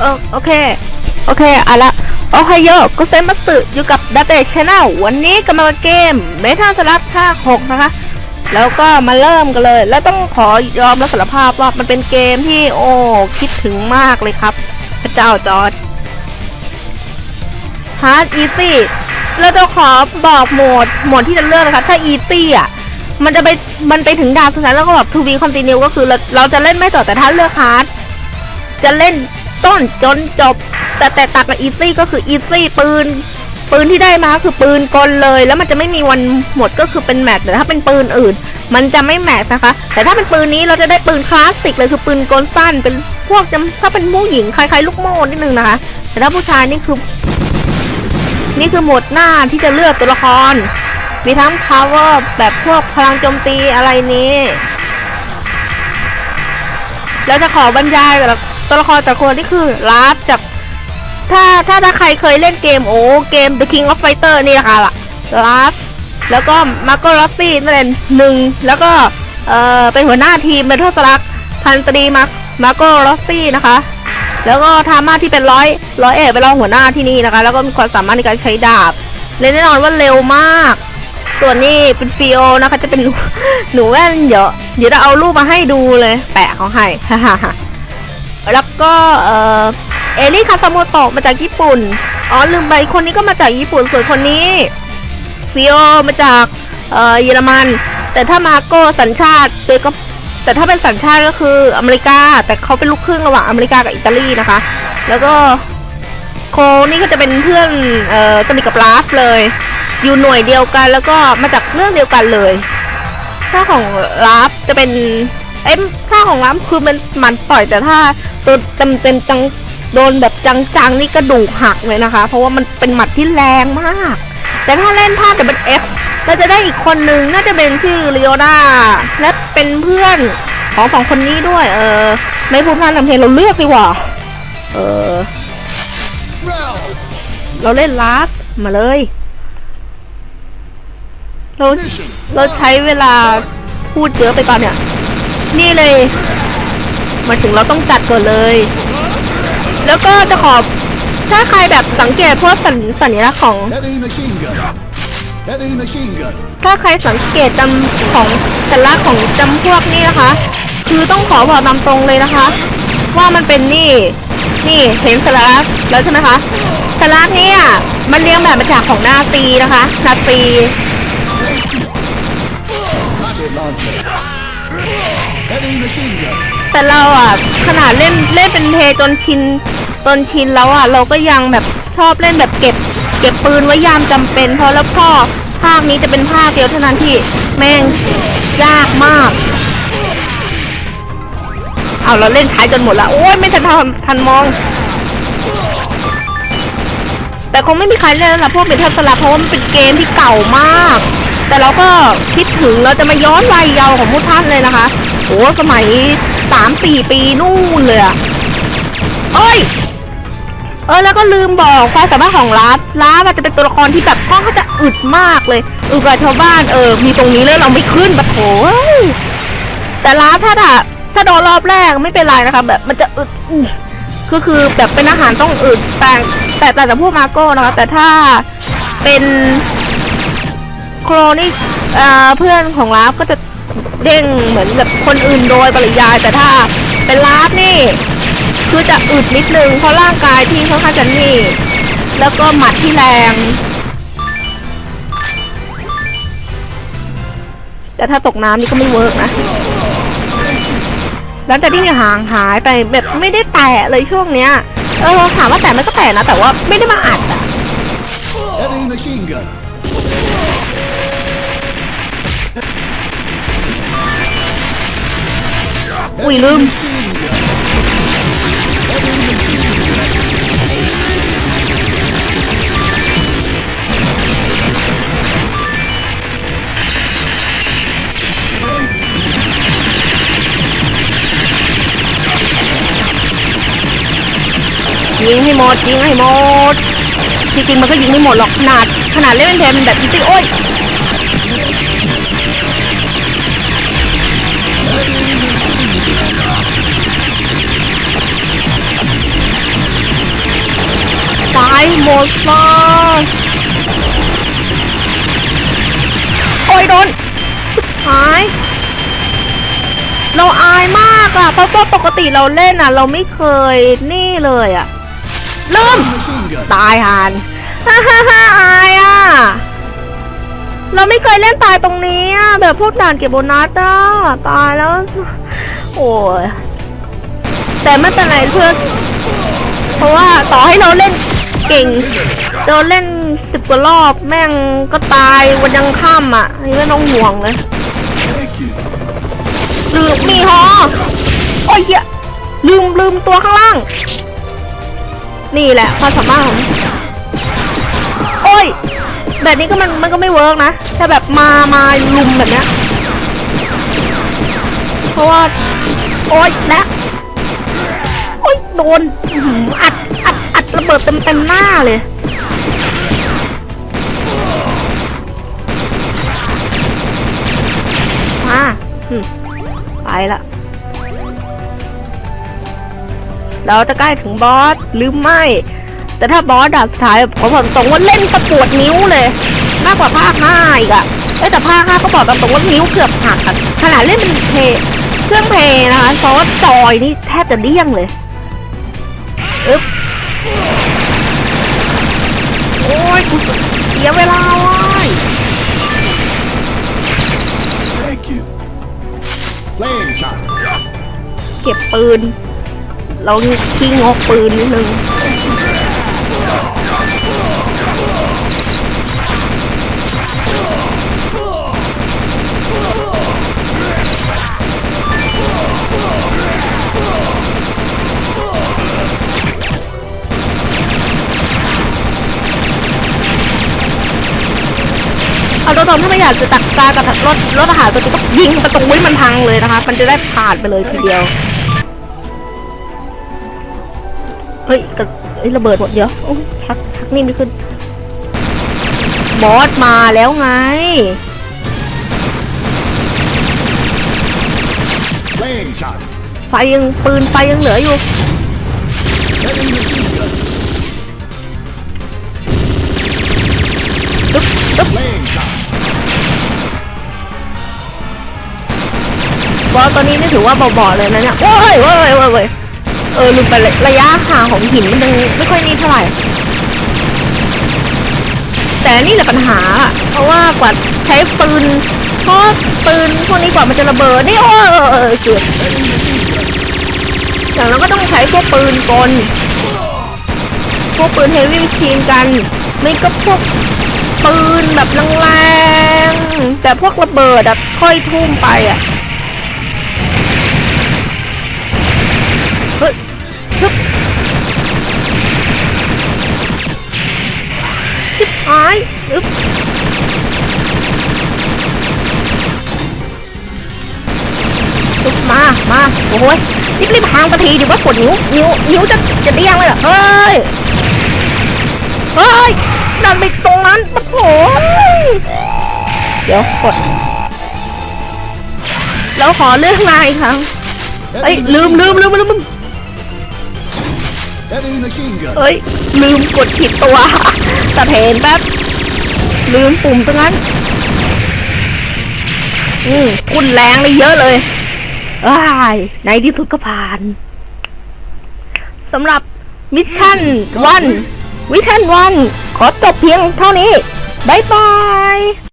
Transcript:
เออโอเค โอเคเอาละโอไฮโยก็เซมัสึอยู่กับดัตเตชแนลวันนี้กำลังเกมเมทัลสลับภาค6นะคะ แล้วก็มาเริ่มกันเลย แล้วต้องขอยอมรับสารภาพว่ามันเป็นเกมที่โอ้คิดถึงมากเลยครับ พระเจ้าจอร์ดฮาร์ดอีซี่เราจะขอบอกโหมดโหมดที่จะเลือกนะคะถ้าอีซี่อะมันจะไปมันไปถึงดาวสุดท้ายแล้วก็แบบทูวีคอนติเนียก็คือเราเราจะเล่นไม่ต่อแต่ถ้าเลือกฮาร์ดจะเล่น ต้นจนจบ แต่แต่ตักกับอีซี่ก็คืออีซี่ปืน ปืนที่ได้มาคือปืนกลเลย แล้วมันจะไม่มีวันหมดก็คือเป็นแม็กแต่ถ้าเป็นปืนอื่น มันจะไม่แม็กนะคะ แต่ถ้าเป็นปืนนี้เราจะได้ปืนคลาสสิกเลยคือปืนกลสั้น เป็นพวกจะถ้าเป็นผู้หญิงคล้ายๆลูกโม่นิดนึงนะคะ แต่ถ้าผู้ชายนี่คือ นี่คือหมดหน้าที่จะเลือกตัวละคร มีทั้ง power แบบพวกพลังโจมตีอะไรนี้แล้วจะขอบรรยายกับ ตัวละครแต่ละคนนี่คือลาฟจากถ้าถ้าถ้าใครเคยเล่นเกมโอ้เกม The King of Fighter นี่แหละค่ะล่ะลาฟแล้วก็มาร์โกลอสซี่นั่นเองหนึ่งแล้วก็เอ่อเป็นหัวหน้าทีมเมทัลสลักพันตรีมามาร์โกลอสซี่นะคะ แล้วก็ทามาที่เป็นร้อยร้อยเอกเป็นรองหัวหน้าที่นี่นะคะ แล้วก็มีความสามารถในการใช้ดาบและแน่นอนว่าเร็วมาก ส่วนนี้เป็นฟิโอนะคะจะเป็นหนูหนูแว่นเดี๋ยวเดี๋ยวจะเอารูปมาให้ดูเลย แปะเขาให้ฮ่าฮ่า แล้วก็เออเอริคาซาโมโตะมาจากญี่ปุ่น อ๋อลืมไปคนนี้ก็มาจากญี่ปุ่น ส่วนคนนี้ฟิโอมาจากเออเยอรมัน แต่ถ้ามาโก้สัญชาติโดยก็แต่ถ้าเป็นสัญชาติก็คืออเมริกา แต่เขาเป็นลูกครึ่งระหว่างอเมริกากับอิตาลีนะคะ แล้วก็โคนี่ก็จะเป็นเพื่อนเอ่อสนิทกับลาฟเลย อยู่หน่วยเดียวกันแล้วก็มาจากเรื่องเดียวกันเลยถ้าของลาฟจะเป็นเอ้ยถ้าของลาฟคือมันมันต่อยแต่ถ้า โดนเต็มเต็มจังโดนแบบจังๆนี่กระดูกหักเลยนะคะ เพราะว่ามันเป็นหมัดที่แรงมาก แต่ถ้าเล่นท่าแต่เป็นเอฟเราจะได้อีกคนนึงน่าจะเป็นชื่อลีโอนาและเป็นเพื่อนของสองคนนี้ด้วย เออ ไม่พูดพลาดทำเพลงเราเลือกดีกว่า เออ เราเล่นลาฟมาเลยเราเราใช้เวลาพูดเยอะไปก่อนเนี่ย นี่เลย มาถึงเราต้องจัดก่อนเลย แล้วก็จะขอถ้าใครแบบสังเกตพวกสัญสัญลักษณ์ของ ถ้าใครสังเกตจำของสัญลักษณ์ของจำพวกนี้นะคะ คือต้องขอบอกตามตรงเลยนะคะ ว่ามันเป็นนี่นี่เห็นสัญลักษณ์แล้วใช่ไหมคะสัญลักษณ์นี้มันเรียงแบบมาจากของนาซีนะคะนาซี Heavy machine gun. แต่เราอะขนาดเล่นเล่นเป็นเพย์จนชินจนชินแล้วอะเราก็ยังแบบชอบเล่นแบบเก็บ เก็บปืนไว้ยามจำเป็น เพราะแล้วพ่อภาคนี้จะเป็นภาคเดียวเท่านั้นที่แม่งยากมาก เอาเราเล่นท้ายจนหมดละโอ้ยไม่ทันทันมอง แต่คงไม่มีใครเล่นแล้วนะพวกเมทัลสลับเพราะว่ามันเป็นเกมที่เก่ามาก แต่เราก็คิดถึงเราจะมาย้อนวัยเยาว์ของผู้ท่านเลยนะคะ โอ้สมัยสามสี่ปีนู่นเลยอะเอ้ย เออแล้วก็ลืมบอกความสามารถของลาฟลาฟอาจจะเป็นตัวละครที่แบบกล้องเขาจะอึดมากเลยอึดกว่าชาวบ้านเออ มีตรงนี้เลยเราไม่ขึ้นปะโถแต่ลาฟถ้าถ้าถ้าโดนรอบแรกไม่เป็นไรนะคะแบบมันจะอึดอื้อคือแบบเป็นอาหารต้องอึดแต่แต่แต่แต่พวกมาโก้นะคะแต่ถ้าเป็นโครนี่เอ่อเพื่อนของลาฟก็จะ เด้งเหมือนแบบคนอื่นโดยปริยายแต่ถ้าเป็นลาฟนี่ คือจะอึดนิดนึงเพราะร่างกายที่ค่อนข้างจะนี่ แล้วก็หมัดที่แรง แต่ถ้าตกน้ำนี่ก็ไม่เวิร์กนะแล้วแต่ที่ห่างหายไปแบบไม่ได้แตะเลยช่วงเนี้ยเออถามว่าแตะมันก็แตะนะ แต่ว่าไม่ได้มาอัดอะ อุ้ยลืมยิงให้หมดยิงให้หมดจริงๆมันก็ยิงไม่หมดหรอกขนาดขนาดเล่นเป็นเพลงแบบอีซี่โอ้ย โมสฟอร์โอ้ยโดนชิบหายเราอายมากอะเพราะว่าปกติเราเล่นอะเราไม่เคยนี่เลยอะเริ่ม Machine gun. ตายหานฮ่าฮ่าฮ่าอายอะเราไม่เคยเล่นตายตรงนี้อะแบบพวกด่านเก็บโบนัสอะตายแล้ว โอ้ยแต่ไม่เป็นไรเพื่อนเพราะว่าต่อให้เราเล่น เก่งเราเล่นสิบกว่ารอบแม่งก็ตายวันยังค่ำอะนี่ไม่ต้องห่วงเลยลืมมีฮอโอ้ยลืมลืมตัวข้างล่าง นี่แหละความสามารถของโอ้ย แบบนี้ก็มันมันก็ไม่เวิร์กนะ ถ้าแบบมามาลุมแบบเนี้ยเพราะว่า โอ้ยและโอ้ยโดนอัดอัดอัดระ เบิดเต็มเต็มหน้าเลย มาไปละเราจะใกล้ถึงบอสหรือไม่ แต่ถ้าบอสด่านสุดท้ายผมบอกตรงว่าเล่นประปวดนิ้วเลย มากกว่าภาคห้าอีกอะเอ้แต่ภาคห้าก็บอกตรงว่านิ้วเกือบหักอะขนาดเล่นเป็นเพล่เครื่องเพล่นะคะซอสจอยนี่แทบจะเลี่ยงเลย อึ๊บ โอ้ยกูเสียเวลาว่ะ เก็บปืน เราขี้งกปืนนิดนึง เอาตรงๆถ้าไม่อยากจะตักตากับรถรถอาหารตัวนี้ก็ยิงประตูไว้มันพังเลยนะคะ มันจะได้ผ่านไปเลยทีเดียว เฮ้ยกระเฮ้ยระเบิดหมดเดี๋ยวโอ้ยชักชักนี่ไม่ขึ้น บอสมาแล้วไง Flame shot. ไฟยังปืนไฟยังเหลืออยู่ อสตัวนี้นี่ถือว่าเบาๆเลยนะเนี่ยโอ้ยเว้ยเว้ยเว้ยเออลืมไประยะห่างของหินมันยังไม่ค่อยนี่เท่าไหร่ แต่นี่แหละปัญหาอะเพราะว่ากว่าใช้ปืนเพราะปืนพวกนี้กว่ามันจะระเบิดนี่โอ้ยเกือบอย่างนั้นก็ต้องใช้พวกปืนกลพวกปืนเฮฟวี่ชีนกัน ไม่ก็พวกปืนแบบแรงๆแต่พวกระเบิดอะค่อยทุ่มไปอะ ชิบหายอึ๊บอึ๊บมา มา โอ้ยรีบรีบหางกะทีดิว่าปวดนิ้ว นิ้ว นิ้วจะ จะเดี้ยงเลยเหรอ เฮ้ย เฮ้ย ดันไปตรงนั้นปะโถยเดี๋ยวกดแล้วขอเลือกมาอีกครั้งเอ้ยลืมลืมลืมลืม เอ้ย ลืมกดผิดตัวสะเทนแป๊บลืมปุ่มตรงนั้น อืมคุณแรงเลยเยอะเลยอ้ายในที่สุดก็ผ่านสำหรับมิชชั่นวันมิชชั่นวันขอจบเพียงเท่านี้ บ๊ายบาย